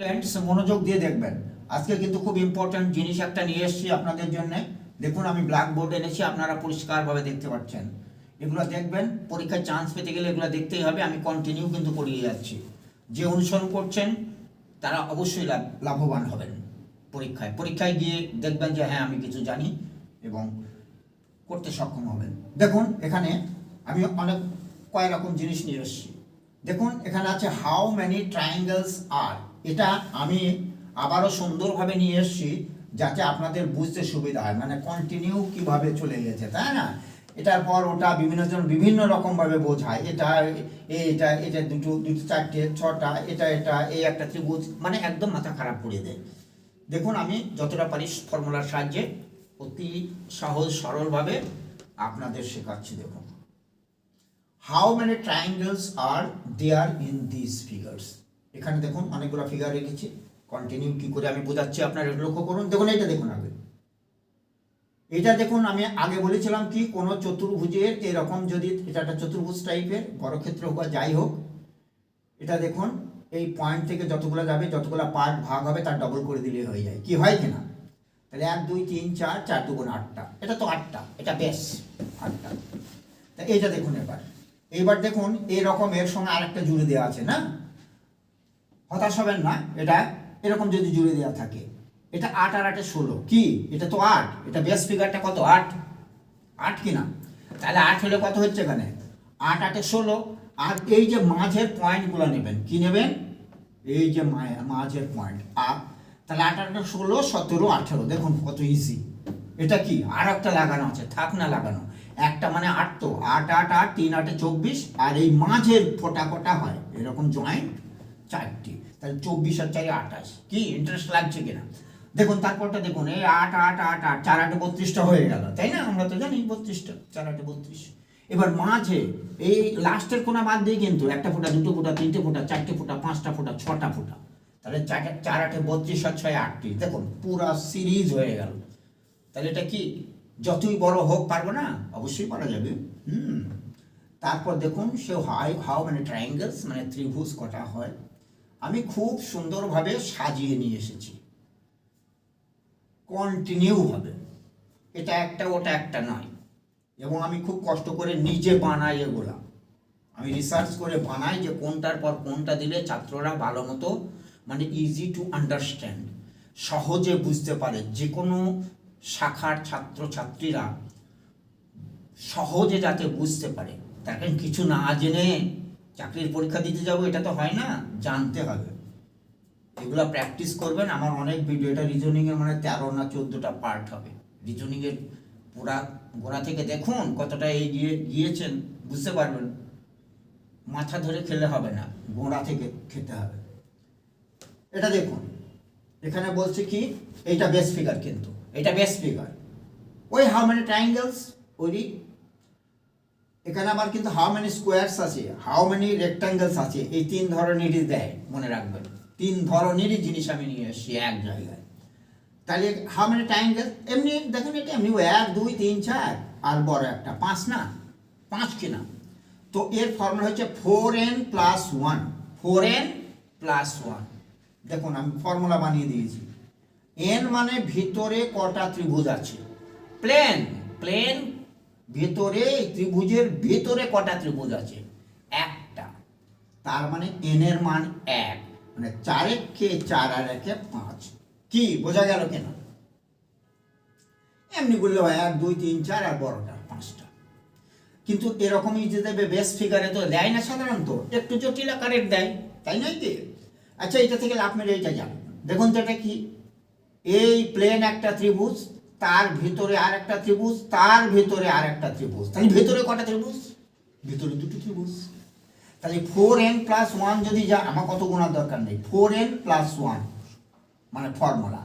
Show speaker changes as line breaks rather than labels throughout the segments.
Friends মনোযোগ দিয়ে দেখবেন। আজকে কিন্তু খুব ইম্পর্ট্যান্ট জিনিস একটা নিয়ে এসেছি আপনাদের জন্য। দেখুন, আমি ব্ল্যাক বোর্ড এনেছি, আপনারা পরিষ্কারভাবে দেখতে পাচ্ছেন। এগুলো দেখবেন, পরীক্ষায় চান্স পেতে গেলে এগুলো দেখতেই হবে, আমি কন্টিনিউ কিন্তু করিয়ে যাচ্ছি। যে অনুসরণ করছেন, তারা অবশ্যই লাভ, লাভবান হবেন পরীক্ষায়। পরীক্ষায় গিয়ে দেখবেন যে হ্যাঁ আমি কিছু জানি এবং করতে সক্ষম হবেন। দেখুন, এখানে আমি অনেক কয় রকম জিনিস নিয়ে এসেছি। দেখুন, এখানে আছে হাউ মেনি ট্রায়াঙ্গেলস আর এটা আমি আবারও সুন্দরভাবে নিয়ে এসেছি যাতে আপনাদের বুঝতে সুবিধা হয়। মানে কন্টিনিউ কীভাবে চলে গেছে, তাই না? এটার পর ওটা বিভিন্ন জন বিভিন্ন রকমভাবে বোঝায়। এটা এটা এটা দুটো দুটো, চারটে, ছটা, এটা এটা, এই একটা ত্রিভুজ মানে একদম মাথা খারাপ করে দেয়। দেখুন, আমি যতটা পারি ফর্মুলার সাহায্যে অতি সহজ, সরলভাবে আপনাদের শেখাচ্ছি, দেখুন। How many triangles are there in this figures এখানে দেখুন অনেকগুলো ফিগার রেখেছি। কন্টিনিউ কি করে আমি বোঝাচ্ছি আপনারা লক্ষ্য করুন। দেখুন এটা দেখুন আগে। এটা দেখুন, আমি আগে বলেছিলাম কি, কোনো চতুর্ভুজের এরকম যদি এটা একটা চতুর্ভুজ টাইপের বর্গক্ষেত্র হোক বা যাই হোক, এটা দেখুন, এই পয়েন্ট থেকে যতগুলো যাবে, যতগুলো পার্ট ভাগ হবে, তার ডবল করে দিলে হয়ে যায়। কি হয় কিনা? তাহলে এক, দুই, তিন, চার চার দুগুণ আটটা। এটা তো আটটা, এটা বেশ আটটা। তা এইটা দেখুন এবার। এইবার দেখুন এই রকম এর সঙ্গে আরেকটা জুড়ে দেওয়া আছে, না? হতাশ হবেন না, এটা এরকম যদি জুড়ে দেওয়া থাকে। এটা আট আর আটে ষোলো। কি? এটা তো আট। এটা বেস ফিগারটা কত? আট। আট কিনা? তাহলে আট হলে কত হচ্ছে এখানে? আট আটে ষোলো। আর এই যে মাঝের পয়েন্টগুলো নেবেন, কি নেবেন? এই যে মাঝের পয়েন্ট আর তাহলে আট আটে ষোলো, সতেরো, আঠেরো। দেখুন কত ইজি এটা কি? আর একটা লাগানো আছে, থাক না লাগানো। একটা মানে আট তো। আট আট আট, তিন, আটে চব্বিশ। আর এই মাঝের ফোটা ফোটা হয়। এরকম জয়েন্ট চারটি। তাহলে চব্বিশ আর চারি আঠাশ। কি ইন্টারেস্ট লাগছে কিনা? দেখুন, তারপরটা দেখুন, এই আট আট আট আট, চার আটে বত্রিশটা হয়ে গেল, তাই না? আমরা তো জানি বত্রিশটা, চার আটে বত্রিশ। এবার মাঝে, এই লাস্টের কোনা বাদ দিয়ে কিন্তু একটা ফোঁটা, দুটো ফোঁটা, তিনটে ফোঁটা, চারটে ফোঁটা, পাঁচটা ফোঁটা, ছটা ফোঁটা। তাহলে চার চার আটে বত্রিশ আর ছয় আটটি। দেখুন, পুরা সিরিজ হয়ে গেল। তাহলে এটা কি? যতই বড় হোক, পারব না? অবশ্যই পারা যাবে। হুম। তারপর দেখুন, সে হাই হাও মানে ট্রায়াঙ্গেলস মানে ত্রিভুজ কটা হয়? আমি খুব সুন্দরভাবে সাজিয়ে নিয়ে এসেছি। কন্টিনিউ হবে। এটা একটা, ওটা একটা নয়। এবং আমি খুব কষ্ট করে নিজে বানাই এগুলা। আমি রিসার্চ করে বানাই যে কোনটার পর কোনটা দিলে ছাত্ররা ভালো মতো মানে ইজি টু আন্ডারস্ট্যান্ড সহজে বুঝতে পারে। যে কোনো শাখার ছাত্রছাত্রীরা সহজে যাতে বুঝতে পারে। তাকে কিছু না জেনে চাকরির পরীক্ষা দিতে যাব, এটা তো হয় না, জানতে হবে। এগুলো প্র্যাকটিস করবেন, আমার অনেক ভিডিও এটা রিজনিংয়ের মানে তেরো না চোদ্দোটা পার্ট হবে। রিজনিংয়ের পুরা গোড়া থেকে দেখুন কতটা এগিয়ে গিয়েছেন, বুঝতে পারবেন। মাথা ধরে খেলে হবে না, গোড়া থেকে খেতে হবে। এটা দেখুন, এখানে বলছে কি, এইটা বেস ফিগার কিন্তু, এটা বেস ফিগার ওই হাউ মেনি ট্রায়াঙ্গেলস ওই এখানে আবার কিন্তু হাউ মেনি স্কোয়ারস আছে? হাউ মেনি রেক্টাঙ্গেলস আছে? এই তিন ধরনেরই দেয়, মনে রাখবেন। তিন ধরনেরই জিনিস আমি নিয়ে এসেছি এক জায়গায়। তাহলে হাউ মেনি ট্রায়াঙ্গেল এমনি, দেখেন এটা এমনি এক, দুই, তিন, চার, আর বড় একটা, পাঁচ না? পাঁচ কিনা তো এর ফর্মুলা হচ্ছে four N plus one four N plus one দেখুন, আমি ফর্মুলা বানিয়ে দিয়েছি। এন মানে ভিতরে কটা ত্রিভুজ আছে? প্লেন প্লেন ভেতরে ত্রিভুজের ভেতরে কটা ত্রিভুজ আছে? একটা। তার মানে এন এর মান এক। মানে চার একে চার আর একে পাঁচ। কি? বোঝা গেল কেন? এমনি বললে হয় এক, দুই, তিন, চার আর বড়টা, পাঁচটা। কিন্তু এরকমই যে দেবে বেস ফিগারে তো দেয় না সাধারণত। একটু জটিল আকারের দেয়, তাই নয় কি? আচ্ছা এটা থেকে লাভ মেরে এটা যাবে দেখুন তো এটা কি? এই প্লেন একটা ত্রিভুজ তার ভিতরে আর একটা ত্রিভুজ তার ভিতরে আর একটা ত্রিভুজ। তাহলে ভিতরে কটা ত্রিভুজ? ভিতরে দুটো ত্রিভুজ। তাহলে ফোর এন প্লাস ওয়ান যদি যা আমার কত গোনার দরকার নেই? ফোর এন প্লাস ওয়ান মানে ফর্মুলা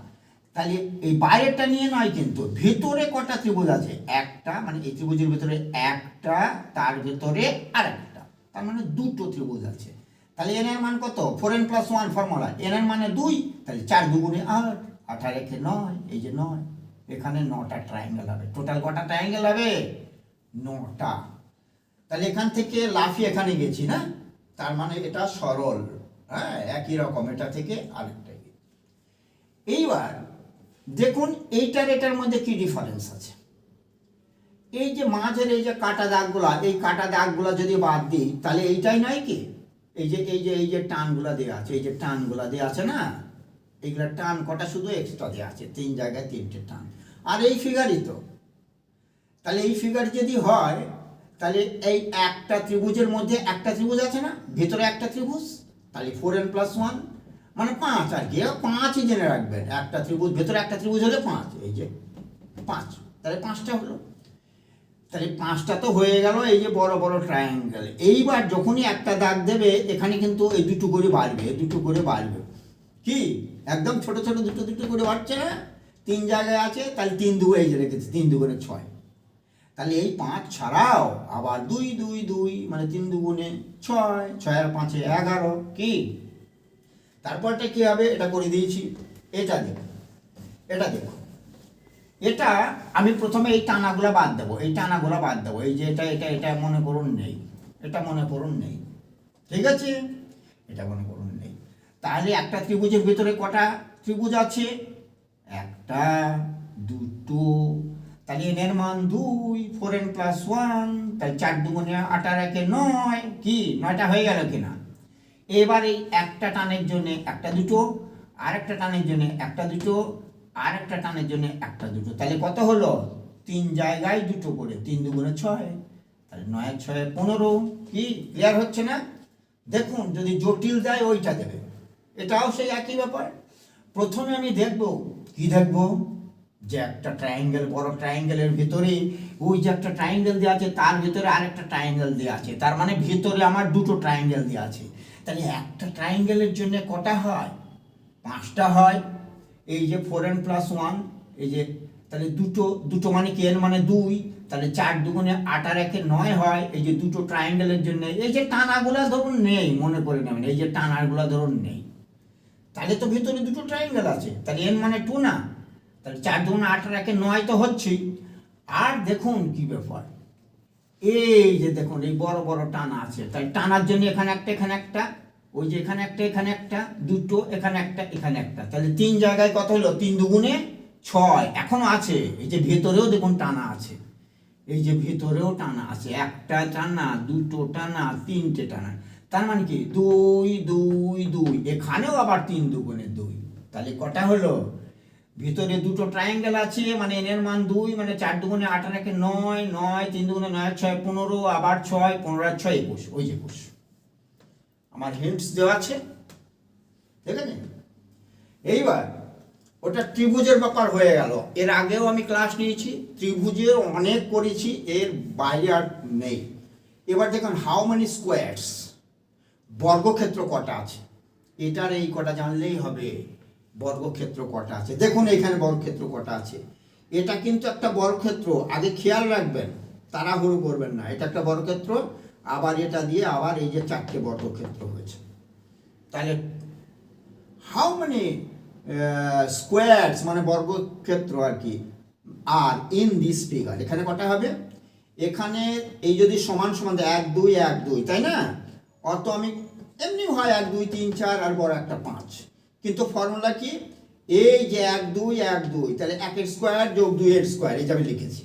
তাহলে এই বাইরেটা নিয়ে নয় কিন্তু ভেতরে কটা ত্রিভুজ আছে? একটা মানে এই ত্রিভুজের ভিতরে একটা তার ভিতরে আর একটা তার মানে দুটো ত্রিভুজ আছে। তাহলে এন এর মান কত? Four N plus one formula N এর মানে দুই তাহলে চার দুগুণে আট। আঠার একে নয় এই যে নয়। এখানে নটা ট্রায়াঙ্গেল হবে। টোটাল কটা ট্রায়াঙ্গেল হবে? নটা। তাহলে এখান থেকে লাফিয়ে এখানে গেছি না? তার মানে এটা সরল হ্যাঁ? একই রকম, এটা থেকে আরেকটা এইবার দেখুন, এইটার এটার মধ্যে কি ডিফারেন্স আছে? এই যে মাঝের এই যে কাটা দাগগুলা, এই কাটা দাগগুলা যদি বাদ দিই, তাহলে এইটাই নয় কি? এই যে এই যে এই যে টানগুলা দেওয়া আছে, এই যে টানগুলা দেওয়া আছে না? এইগুলা টান, কটা শুধু এক্সট্রা দেওয়া আছে তিন জায়গায় তিনটে টান। আর এই ফিগারই তো। তাহলে এই ফিগার যদি হয়, তাহলে এই একটা ত্রিভুজের মধ্যে একটা ত্রিভুজ আছে না? ভেতরে একটা ত্রিভুজ, তাহলে ফোর এন প্লাস ওয়ান মানে পাঁচ আর কি পাঁচই জেনে রাখবেন। একটা ত্রিভুজ, ভেতরে একটা ত্রিভুজ হলে পাঁচ, এই যে পাঁচ, তাহলে পাঁচটা হলো। তাহলে পাঁচটা তো হয়ে গেল এই যে বড় বড় ট্রায়াঙ্গেল এইবার যখনই একটা দাগ দেবে, এখানে কিন্তু এই দুটো করে বাড়বে দুটো করে বাড়বে। কি? একদম ছোট ছোট দুটো দুটো করে বাড়ছে না তিন জায়গায় আছে, তাহলে তিন দু এই যে রেখেছে, তিন দুগুণে ছয়। তাহলে এই পাঁচ ছাড়াও আবার দুই দুই দুই মানে তিন দুগুণে ছয় ছয় আর পাঁচে এগারো, কি? তারপরটা কি হবে? এটা করে দিয়েছি। এটা দেখো এটা দেখো। এটা আমি প্রথমে এই টানাগুলো বাদ দেবো, এই টানাগুলো বাদ দেবো। এই যে এটা এটা এটা মনে করুন নেই, এটা মনে করুন নেই। ঠিক আছে? এটা মনে তাহলে একটা ত্রিভুজের ভিতরে কটা ত্রিভুজ আছে? একটা, দুটো, তাহলে এন এর মান দুই ফোর এন প্লাস ওয়ান তাই চার দুগুণে আটার একে নয়, কি? নয়টা হয়ে গেল কিনা? এবার এই একটা টানের জন্য একটা দুটো, আর একটা টানের জন্য একটা দুটো, আর একটা টানের জন্য একটা দুটো। তাহলে কত হলো? তিন জায়গায় দুটো করে, তিন দুগুণে ছয়, তাহলে নয় ছয় পনেরো, কি? ক্লিয়ার হচ্ছে না? দেখুন, যদি জটিল দেয় ওইটা দেবে। এটাও সেই একই ব্যাপার। প্রথমে আমি দেখব, কি দেখব? যে একটা ট্রায়াঙ্গেল বড় ট্রায়াঙ্গেলের ভিতরে ওই যে একটা ট্রায়াঙ্গেল দেওয়া আছে, তার ভিতরে আরেকটা ট্রায়াঙ্গেল দেওয়া আছে। তার মানে ভিতরে আমার দুটো ট্রায়াঙ্গেল দেওয়া আছে। তাহলে একটা ট্রায়াঙ্গেলের জন্য কটা হয়? পাঁচটা হয়। এই যে ফোর এন প্লাস ওয়ান এই যে, তাহলে দুটো দুটো মানে কি? এন মানে দুই। তাহলে চার দুগুণে আট আর একে নয় হয়। এই যে দুটো ট্রায়াঙ্গেলের জন্য, এই যে টানাগুলা ধরুন নেই, মনে করে নেবেন, এই যে টানাগুলা ধরুন নেই। তাহলে তো ভিতরে দুটো ট্রায়াঙ্গেল আছে। তাহলে এন মানে টু না। তাহলে চার দুগুণে আট একে নয় তো হচ্ছেই। আর দেখুন কি ব্যাপার। এই যে দেখুন, এই বড় বড় টানা আছে। তাই টানার জন্য এখানে একটা এখানে একটা, ওই যে এখানে একটা এখানে একটা, দুটো, এখানে একটা এখানে একটা। তাহলে তিন জায়গায় কত হলো? তিন দুগুণে ছয়। এখনও আছে। এই যে ভেতরেও দেখুন টানা আছে। এই যে ভেতরেও টানা আছে। একটা টানা, দুটো টানা, তিনটে টানা। তার মানে কি? দুই দুই দুই। এখানেও আবার তিন দুগুণে দুই। তাহলে কটা হলো? ভিতরে দুটো ট্রায়াঙ্গেল আছে মানে এনের মান দুই মানে চার দুগুণে আট আর নয় নয়, তিন দুগুণে নয়, ছয়, পনেরো, আবার ছয়, পনেরো আর ছয়, একুশ। ওই যে একুশ। আমার হিন্টস দেওয়া আছে। ঠিক আছে? এইবার, ওটা ত্রিভুজের ব্যাপার হয়ে গেল। এর আগেও আমি ক্লাস নিয়েছি ত্রিভুজের অনেক করেছি, এর বাইরে আর নেই। এবার দেখুন হাউ মেনি স্কোয়ারস বর্গক্ষেত্র কটা আছে? এটার এই কটা জানলেই হবে বর্গক্ষেত্র কটা আছে। দেখুন এখানে বর্গক্ষেত্র কটা আছে। এটা কিন্তু একটা বর্গক্ষেত্র, আগে খেয়াল রাখবেন, তাড়াহুড়ো করবেন না। এটা একটা বর্গক্ষেত্র, আবার এটা দিয়ে আবার এই যে চারটে বর্গক্ষেত্র হয়েছে। তাহলে হাউ মেনি স্কোয়ারস মানে বর্গক্ষেত্র আর কি আর ইন দিস ফিগার এখানে কটা হবে? এখানে এই যদি সমান সমান এক, দুই এক, দুই, তাই না? আমি এমনি হয় এক, দুই, তিন, চার, আর বড় একটা পাঁচ। কিন্তু ফর্মুলা কি? এই যে এক, দুই এক, দুই, তাহলে একের স্কোয়ার যোগ দুইয়ের স্কোয়ার এই যে আমি লিখেছি।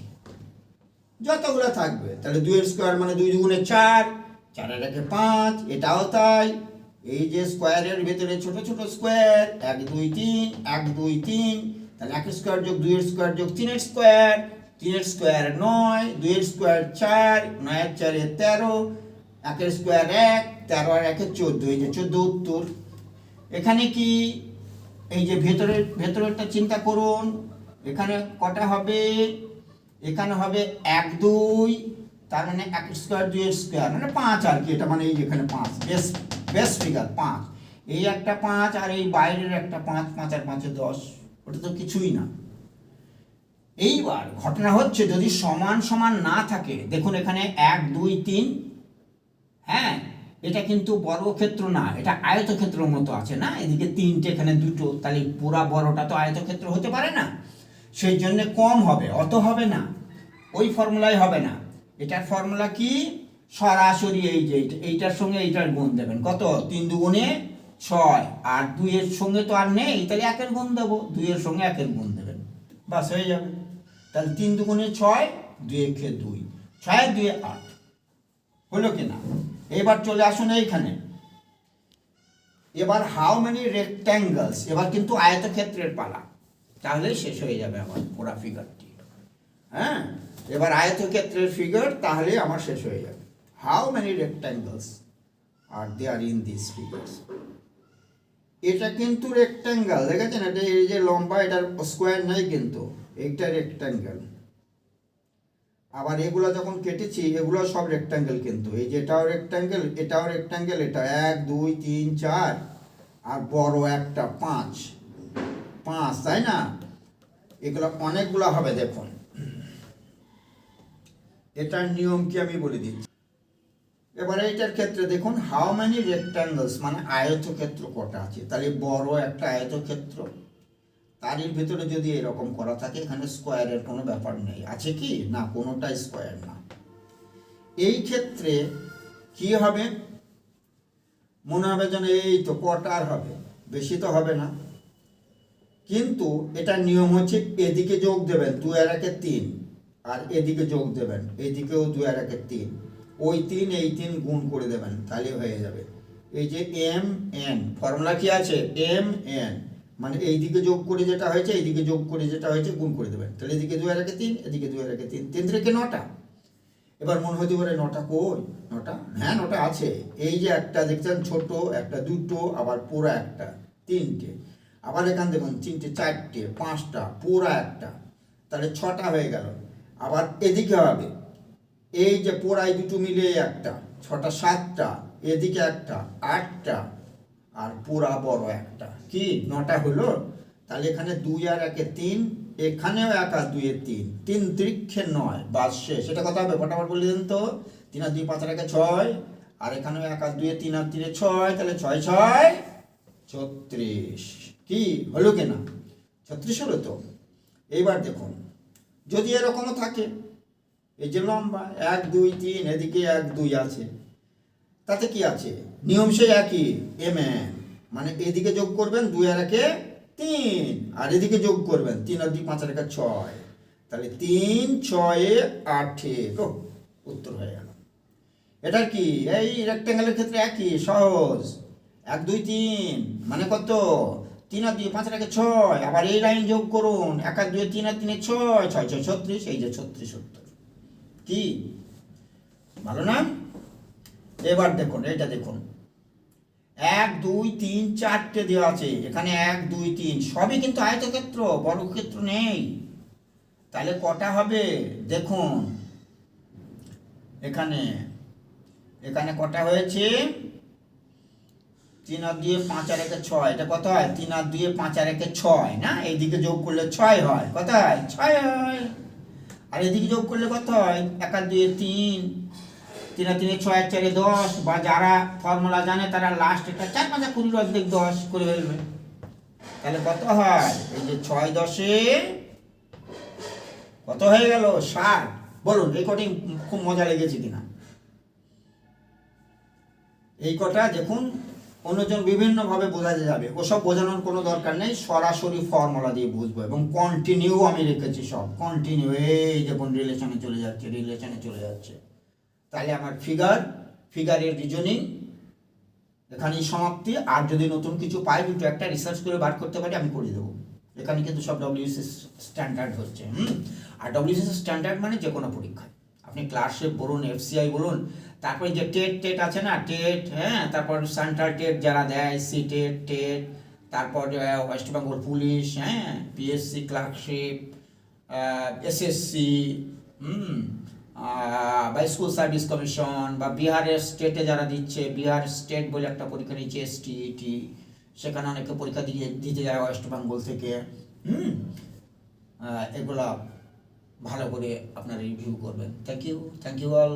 যতগুলো থাকবে, তাহলে দুইয়ের স্কোয়ার মানে দুই দুগুণে চার, চারের একে পাঁচ, এটাও তাই। এই যে স্কোয়ারের ভেতরে ছোট ছোট স্কোয়ার এক, দুই, তিন, এক, দুই, তিন, তাহলে এক স্কোয়ার যোগ দুইয়ের স্কোয়ার যোগ তিনের স্কোয়ার তিনের স্কোয়ার নয়, দুইয়ের স্কোয়ার চার, নয়ের চারে তেরো একের স্কোয়ার এক, তেরো আর একে চোদ্দ, এই যে চোদ্দ উত্তর। এখানে কি? এই যে ভেতরের, ভেতরেরটা চিন্তা করুন। এখানে কটা হবে? এখানে হবে এক দুই, তার মানে এক স্কোয়ার দুই স্কোয়ার মানে পাঁচ আর কি, এটা মানে এই যেখানে পাঁচ। বেশ বেশ ফিগার পাঁচ। এই একটা পাঁচ আর এই বাইরের একটা পাঁচ পাঁচ আর পাঁচে দশ, ওটা তো কিছুই না। এইবার ঘটনা হচ্ছে যদি সমান সমান না থাকে, দেখুন এখানে এক, দুই, তিন হ্যাঁ এটা কিন্তু বর্গক্ষেত্র না, এটা আয়তক্ষেত্র মতো আছে না? এদিকে তিনটে, এখানে দুটো, তাহলে পুরা বড়টা তো আয়তক্ষেত্র হতে পারে না। সেই জন্য কম হবে, অত হবে না, ওই ফর্মুলাই হবে না। এটার ফর্মুলা কি? সরাসরি এই যে, এইটা- এইটার সঙ্গে এইটার গুণ দেবেন। কত? তিন দুগুণে ছয়, আর দুইয়ের সঙ্গে তো আর নেই, তাহলে একের গুণ দেবো, দুইয়ের সঙ্গে একের গুণ দেবেন। বাস, হয়ে যাবে। তাহলে তিন দুগুণে ছয়, দুই একে দুই, ছয়, দুই, আট, হলো কি না? এবার চলে আসুন এইখানে। এবার হাউ মেনি রেক্ট্যাঙ্গলস এবার কিন্তু আয়তক্ষেত্রের পালা। তাহলে শেষ হয়ে যাবে আমার পুরা ফিগারটি হ্যাঁ? এবার আয়তক্ষেত্রের ফিগার তাহলে আমার শেষ হয়ে যাবে। How many rectangles are there in this figures এটা কিন্তু রেক্ট্যাঙ্গেল দেখেছেন? এটা এই যে লম্বা, এটার স্কোয়ার নাই কিন্তু। এইটা রেক্ট্যাঙ্গেল আবার এগুলো যখন কেটেছি, এগুলো সব রেক্ট্যাঙ্গেল কিন্তু। এই যে এটাও রেক্ট্যাঙ্গেল এটাও রেক্ট্যাঙ্গেল এটা এক, দুই, তিন, চার, আর বড় একটা পাঁচ। পাঁচ, তাই না? এগুলো অনেকগুলো হবে, দেখুন। এটার নিয়ম কি আমি বলে দিচ্ছি? এবারে এটার ক্ষেত্রে দেখুন হাউ মেনি রেক্ট্যাঙ্গলস মানে আয়তক্ষেত্র কটা আছে? তাহলে বড় একটা আয়তক্ষেত্র। তারই ভেতরে যদি এরকম করা থাকে, এখানে স্কোয়ারের কোনো ব্যাপার নেই। আছে কি? না, কোনোটাই স্কোয়ার না। এই ক্ষেত্রে কি হবে? মনে হবে যেন এই তো কটার হবে। বেশি তো হবে না। কিন্তু এটা নিয়ম হচ্ছে এদিকে যোগ দেবেন দু আর একে তিন, আর এদিকে যোগ দেবেন, এদিকেও দু আর একে তিন। ওই তিন, এই তিন গুণ করে দেবেন, তাহলে হয়ে যাবে। এই যে এম এন ফর্মুলা কি আছে? এম এন মানে এইদিকে যোগ করে যেটা হয়েছে এইদিকে যোগ করে যেটা হয়েছে, গুণ করে দেবেন। তাহলে এদিকে দু আর তিন, এদিকে দু আর তিন। তিন থেকে নটা। এবার মনে হতে পারে নটা কই? নটা? হ্যাঁ নটা আছে। এই যে একটা দেখছেন ছোট, একটা দুটো, আবার পুরো একটা, তিনটে। আবার এখান দেখুন, তিনটে, চারটে, পাঁচটা পুরা একটা। তাহলে ছটা হয়ে গেল। আবার এদিকে হবে। এই যে পোড়াই দুটো মিলে একটা, ছটা সাতটা, এদিকে একটা, আটটা আর পুরা বড় একটা। কি? নটা হলো? তাহলে এখানে দুই আর একে তিন, এখানেও এক আর দুইয়ে তিন। তিন ত্রিক্ষে নয়, বাস শেষ। সেটা কথা হবে? ফটাফট বলে দিন তো। তিন আর দুই পাঁচ আর একে ছয়, আর এখানেও এক আর দুইয়ে তিন আর তিনে ছয়, তাহলে ছয় ছয়, ছত্রিশ। কি? হলো কিনা ছত্রিশ হলো তো? এইবার দেখুন। যদি এরকমও থাকে, এই যে লম্বা, এক, দুই, তিন, এদিকে এক, দুই আছে। তাতে কি আছে? নিয়ম সেই একই এম এন মানে এদিকে যোগ করবেন দুই আর একে তিন। আর এদিকে যোগ করবেন তিন আর দুই পাঁচ আর ছয়। তাহলে তিন, ছয়ে আঠে ও উত্তর হয়ে গেল। এটা কি? এই রেক্টেঙ্গেলের ক্ষেত্রে একই, সহজ। এক, দুই, তিন। মানে কত? তিন আর দুই, পাঁচ রেখে ছয়। আবার এই লাইন যোগ করুন। এক আর দুই, তিন আর তিনে ছয় ছয় ছয়, ছত্রিশ। এই যে ছত্রিশ উত্তর। কি? ভালো না? এবার দেখুন এটা দেখুন। এক, দুই, তিন, চারটে দেওয়া আছে। এখানে এক, দুই, তিন, সবই কিন্তু আয়তক্ষেত্র, বর্গক্ষেত্র নেই। তাহলে কটা হবে? দেখুন, এখানে এখানে কটা হয়েছে? তিন আর দিয়ে পাঁচ আর একে ছয়, এটা কত হয়? তিন আর দিয়ে পাঁচ আর একে ছয়, না? এইদিকে যোগ করলে ছয় হয়। কত হয়? ছয় হয়। আর এদিকে যোগ করলে কত হয়? এক আর দুয়ে তিন তিন তিনে ছয় চারে দশ, বা যারা ফর্মুলা জানে তারা লাস্ট এটা চার পাঁচা কুড়ির অর্ধেক দশ করে ফেলবে। তাহলে কত হয়? এই যে ছয় দশে কত হয়ে গেল? ষাট। বলুন, এই কটি খুব মজা লেগেছে কিনা? এই কটা দেখুন, অন্যজন বিভিন্নভাবে বোঝা যাবে। ওসব বোঝানোর কোনো দরকার নেই, সরাসরি ফর্মুলা দিয়ে বুঝব এবং কন্টিনিউ আমি রেখেছি সব। কন্টিনিউ এই দেখুন রিলেশনে চলে যাচ্ছে রিলেশনে চলে যাচ্ছে। তাহলে আমার ফিগার ফিগারের রিজনিং এখানেই সমাপ্তি। আর যদি নতুন কিছু পাই, দুটো একটা রিসার্চ করে বার করতে পারি, আমি করে দেবো। এখানে কিন্তু সব ডব্লিউসি স্ট্যান্ডার্ড হচ্ছে, হুম? আর ডব্লিউসি স্ট্যান্ডার্ড মানে যে কোনো পরীক্ষায়। আপনি ক্লাসে বলুন এফসিআই বলুন, তারপরে যে টেট টেট আছে না, টেট হ্যাঁ? তারপর সেন্ট্রাল টেট যারা দেয় সি টেট টেট, তারপর ওয়েস্ট বেঙ্গল পুলিশ হ্যাঁ? পিএসসি ক্লার্কশিপ এসএসসি হুম? বা স্কুল সার্ভিস কমিশন বা বিহারের স্টেটে যারা দিচ্ছে, বিহার স্টেট বলে একটা পরীক্ষা নিচ্ছে এসটিইটি সেখানে অনেকে পরীক্ষা দিয়ে, দিতে যায় ওয়েস্ট বেঙ্গল থেকে। হুম? এগুলা ভালো করে আপনারা রিভিউ করবেন। Thank you thank you all